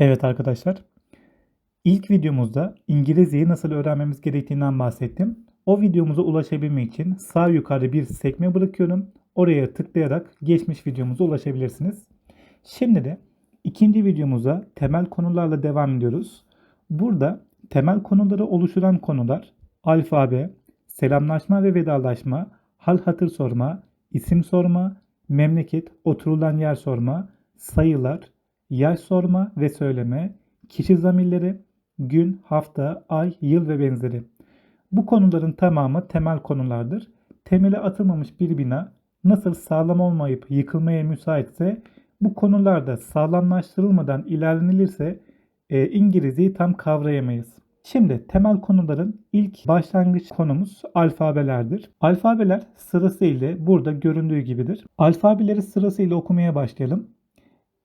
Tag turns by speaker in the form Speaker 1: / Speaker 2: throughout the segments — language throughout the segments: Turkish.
Speaker 1: Evet arkadaşlar. İlk videomuzda İngilizceyi nasıl öğrenmemiz gerektiğinden bahsettim. O videomuza ulaşabilmek için sağ yukarı bir sekme bırakıyorum. Oraya tıklayarak geçmiş videomuza ulaşabilirsiniz. Şimdi de ikinci videomuza temel konularla devam ediyoruz. Burada temel konuları oluşturan konular alfabe, selamlaşma ve vedalaşma, hal hatır sorma, isim sorma, memleket, oturulan yer sorma, sayılar, yaş sorma ve söyleme, kişi zamirleri, gün, hafta, ay, yıl ve benzeri. Bu konuların tamamı temel konulardır. Temeli atılmamış bir bina nasıl sağlam olmayıp yıkılmaya müsaitse bu konularda sağlamlaştırılmadan ilerlenilirse e, İngilizceyi tam kavrayamayız. Şimdi temel konuların ilk başlangıç konumuz alfabelerdir. Alfabeler sırasıyla burada göründüğü gibidir. Alfabeleri sırasıyla okumaya başlayalım.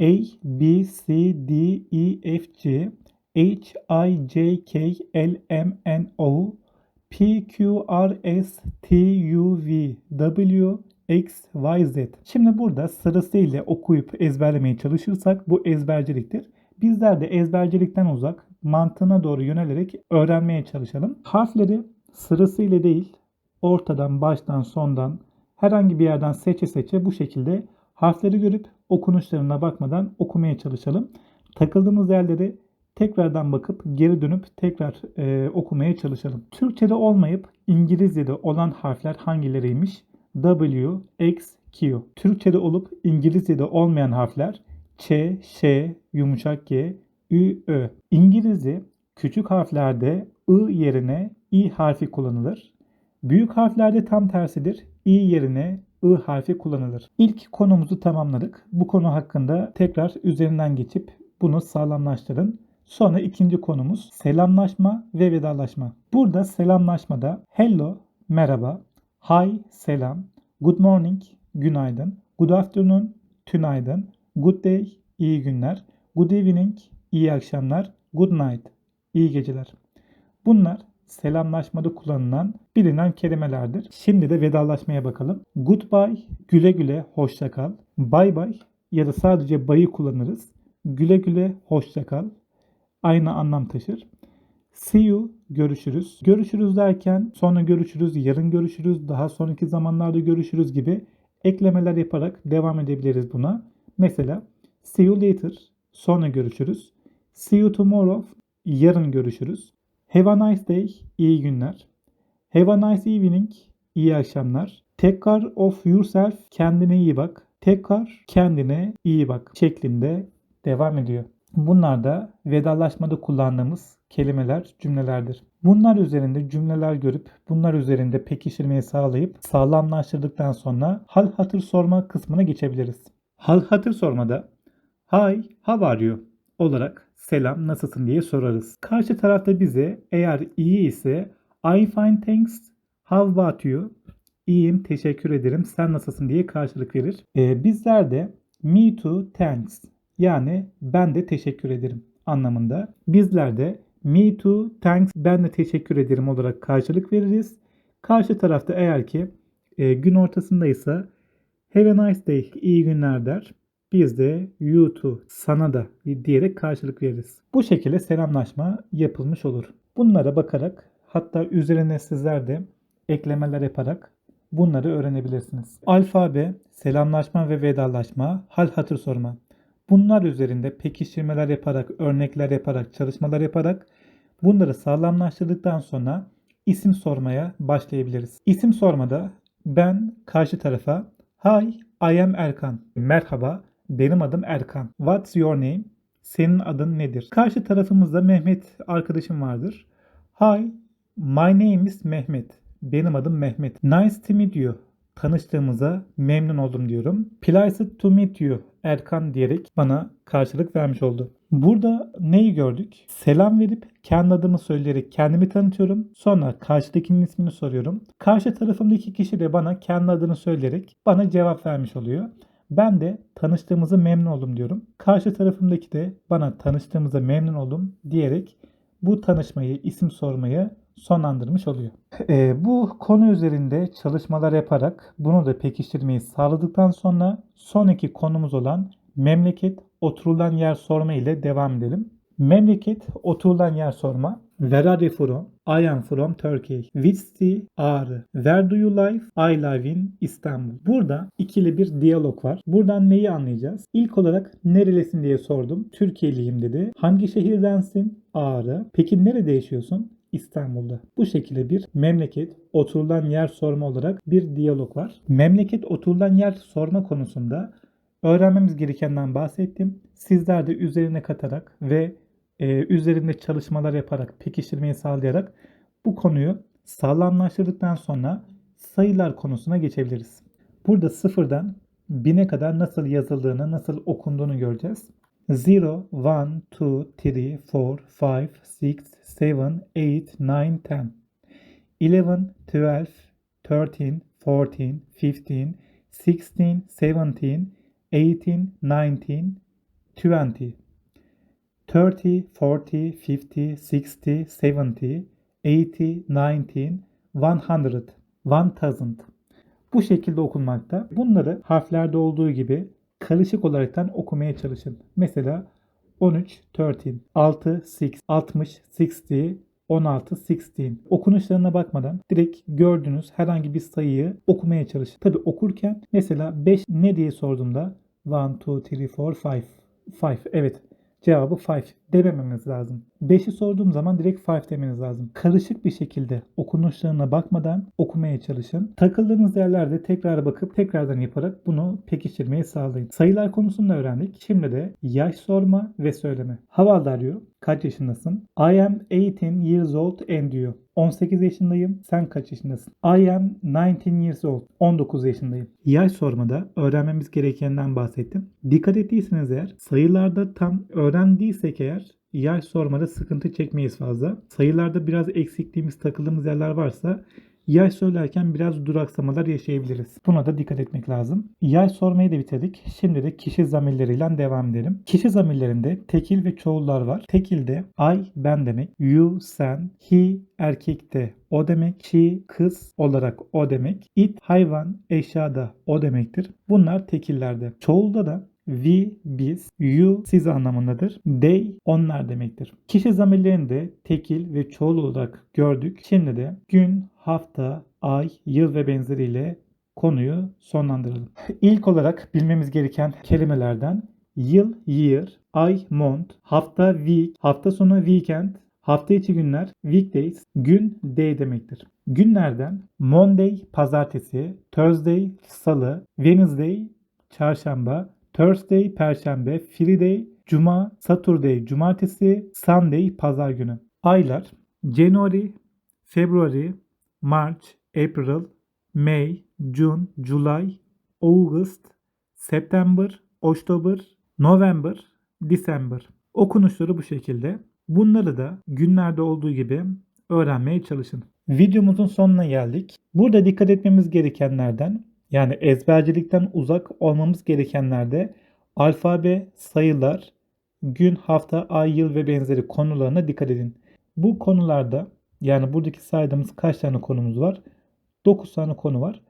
Speaker 1: A, B, C, D, E, F, G, H, I, J, K, L, M, N, O, P, Q, R, S, T, U, V, W, X, Y, Z. Şimdi burada sırasıyla okuyup ezberlemeye çalışırsak bu ezberciliktir. Bizler de ezbercilikten uzak mantığına doğru yönelerek öğrenmeye çalışalım. Harfleri sırasıyla değil, ortadan, baştan, sondan herhangi bir yerden seçe seçe bu şekilde Harfleri görüp okunuşlarına bakmadan okumaya çalışalım. Takıldığımız yerleri tekrardan bakıp geri dönüp tekrar e, okumaya çalışalım. Türkçe'de olmayıp İngilizce'de olan harfler hangileriymiş? W, X, Q. Türkçe'de olup İngilizce'de olmayan harfler Ç, Ş, yumuşak G, Ü, Ö. İngilizce küçük harflerde I yerine I harfi kullanılır. Büyük harflerde tam tersidir. I yerine I harfi kullanılır. İlk konumuzu tamamladık. Bu konu hakkında tekrar üzerinden geçip bunu sağlamlaştırın. Sonra ikinci konumuz selamlaşma ve vedalaşma. Burada selamlaşmada hello merhaba, hi selam, good morning günaydın, good afternoon tünaydın, good day iyi günler, good evening iyi akşamlar, good night iyi geceler. Bunlar selamlaşmada kullanılan bilinen kelimelerdir. Şimdi de vedalaşmaya bakalım. Goodbye, güle güle, hoşça kal. Bye bye ya da sadece bayı kullanırız. Güle güle, hoşça kal. Aynı anlam taşır. See you, görüşürüz. Görüşürüz derken sonra görüşürüz, yarın görüşürüz, daha sonraki zamanlarda görüşürüz gibi eklemeler yaparak devam edebiliriz buna. Mesela see you later, sonra görüşürüz. See you tomorrow, yarın görüşürüz. Have a nice day, iyi günler. Have a nice evening, iyi akşamlar. Take care of yourself, kendine iyi bak. Take care, kendine iyi bak şeklinde devam ediyor. Bunlar da vedalaşmada kullandığımız kelimeler, cümlelerdir. Bunlar üzerinde cümleler görüp bunlar üzerinde pekişirmeyi sağlayıp sağlamlaştırdıktan sonra hal hatır sorma kısmına geçebiliriz. Hal hatır sormada hi, how are you olarak selam nasılsın diye sorarız. Karşı tarafta bize eğer iyi ise I fine thanks, how about you? İyiyim, teşekkür ederim, sen nasılsın diye karşılık verir. Ee, bizler de me too thanks yani ben de teşekkür ederim anlamında. Bizler de me too thanks ben de teşekkür ederim olarak karşılık veririz. Karşı tarafta eğer ki e, gün ortasındaysa have a nice day iyi günler der biz de you to sana da diyerek karşılık veririz. Bu şekilde selamlaşma yapılmış olur. Bunlara bakarak hatta üzerine sizler de eklemeler yaparak bunları öğrenebilirsiniz. Alfabe, selamlaşma ve vedalaşma, hal hatır sorma. Bunlar üzerinde pekiştirmeler yaparak, örnekler yaparak, çalışmalar yaparak bunları sağlamlaştırdıktan sonra isim sormaya başlayabiliriz. İsim sormada ben karşı tarafa Hi, I am Erkan. Merhaba, benim adım Erkan. What's your name? Senin adın nedir? Karşı tarafımızda Mehmet arkadaşım vardır. Hi, my name is Mehmet. Benim adım Mehmet. Nice to meet you. Tanıştığımıza memnun oldum diyorum. Pleased to meet you Erkan diyerek bana karşılık vermiş oldu. Burada neyi gördük? Selam verip kendi adımı söyleyerek kendimi tanıtıyorum. Sonra karşıdakinin ismini soruyorum. Karşı tarafımdaki kişi de bana kendi adını söyleyerek bana cevap vermiş oluyor. Ben de tanıştığımıza memnun oldum diyorum. Karşı tarafımdaki de bana tanıştığımıza memnun oldum diyerek bu tanışmayı, isim sormayı sonlandırmış oluyor. E, bu konu üzerinde çalışmalar yaparak bunu da pekiştirmeyi sağladıktan sonra son iki konumuz olan memleket oturulan yer sorma ile devam edelim. Memleket oturulan yer sorma Where are you from? I am from Turkey. Which city are? Where do you live? I live in Istanbul. Burada ikili bir diyalog var. Buradan neyi anlayacağız? İlk olarak nerelisin diye sordum. Türkiye'liyim dedi. Hangi şehirdensin? Ağrı. Peki nerede yaşıyorsun? İstanbul'da. Bu şekilde bir memleket oturulan yer sorma olarak bir diyalog var. Memleket oturulan yer sorma konusunda öğrenmemiz gerekenden bahsettim. Sizler de üzerine katarak ve e, üzerinde çalışmalar yaparak, pekiştirmeyi sağlayarak bu konuyu sağlamlaştırdıktan sonra sayılar konusuna geçebiliriz. Burada sıfırdan bine kadar nasıl yazıldığını, nasıl okunduğunu göreceğiz. 0, 1, 2, 3, 4, 5, 6, 7, 8, 9, 10. 11, 12, 13, 14, 15, 16, 17, 18, 19, 20. 30, 40, 50, 60, 70, 80, 90, 100, 1000. Bu şekilde okunmakta. Bunları harflerde olduğu gibi karışık olaraktan okumaya çalışın. Mesela 13, 13, 6, 6, 60, 60, 16, 16. Okunuşlarına bakmadan direkt gördüğünüz herhangi bir sayıyı okumaya çalışın. Tabi okurken mesela 5 ne diye sorduğumda 1, 2, 3, 4, 5. 5 evet Cevabı 5 demememiz lazım. 5'i sorduğum zaman direkt 5 demeniz lazım. Karışık bir şekilde okunuşlarına bakmadan okumaya çalışın. Takıldığınız yerlerde tekrar bakıp tekrardan yaparak bunu pekiştirmeyi sağlayın. Sayılar konusunda öğrendik. Şimdi de yaş sorma ve söyleme. How arıyor? Kaç yaşındasın? I am 18 years old and diyor. 18 yaşındayım. Sen kaç yaşındasın? I am 19 years old. 19 yaşındayım. Yaş sormada öğrenmemiz gerekenden bahsettim. Dikkat ettiyseniz eğer sayılarda tam öğrendiysek eğer yaş sormada sıkıntı çekmeyiz fazla. Sayılarda biraz eksikliğimiz, takıldığımız yerler varsa yaş söylerken biraz duraksamalar yaşayabiliriz. Buna da dikkat etmek lazım. Yaş sormayı da bitirdik. Şimdi de kişi zamirleriyle devam edelim. Kişi zamirlerinde tekil ve çoğullar var. Tekilde I ben demek, you sen, he erkekte o demek, she kız olarak o demek, it hayvan eşya da o demektir. Bunlar tekillerde. Çoğulda da We, biz, you, siz anlamındadır. They, onlar demektir. Kişi zamirlerini de tekil ve çoğul olarak gördük. Şimdi de gün, hafta, ay, yıl ve benzeriyle konuyu sonlandıralım. İlk olarak bilmemiz gereken kelimelerden yıl, year, ay, month, hafta, week, hafta sonu, weekend, Hafta içi günler weekdays, gün day demektir. Günlerden Monday pazartesi, Thursday salı, Wednesday çarşamba, Thursday Perşembe, Friday Cuma, Saturday Cumartesi, Sunday Pazar günü. Aylar January, February, March, April, May, June, July, August, September, October, November, December. Okunuşları bu şekilde. Bunları da günlerde olduğu gibi öğrenmeye çalışın. Videomuzun sonuna geldik. Burada dikkat etmemiz gerekenlerden yani ezbercilikten uzak olmamız gerekenlerde alfabe, sayılar, gün, hafta, ay, yıl ve benzeri konularına dikkat edin. Bu konularda yani buradaki saydığımız kaç tane konumuz var? 9 tane konu var.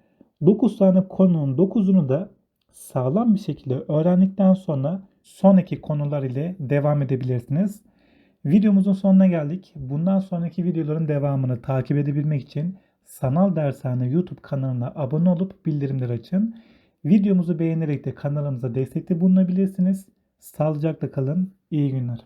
Speaker 1: 9 tane konunun 9'unu da sağlam bir şekilde öğrendikten sonra sonraki konular ile devam edebilirsiniz. Videomuzun sonuna geldik. Bundan sonraki videoların devamını takip edebilmek için Sanal Dershane YouTube kanalına abone olup bildirimleri açın. Videomuzu beğenerek de kanalımıza destekte bulunabilirsiniz. Sağlıcakla kalın. İyi günler.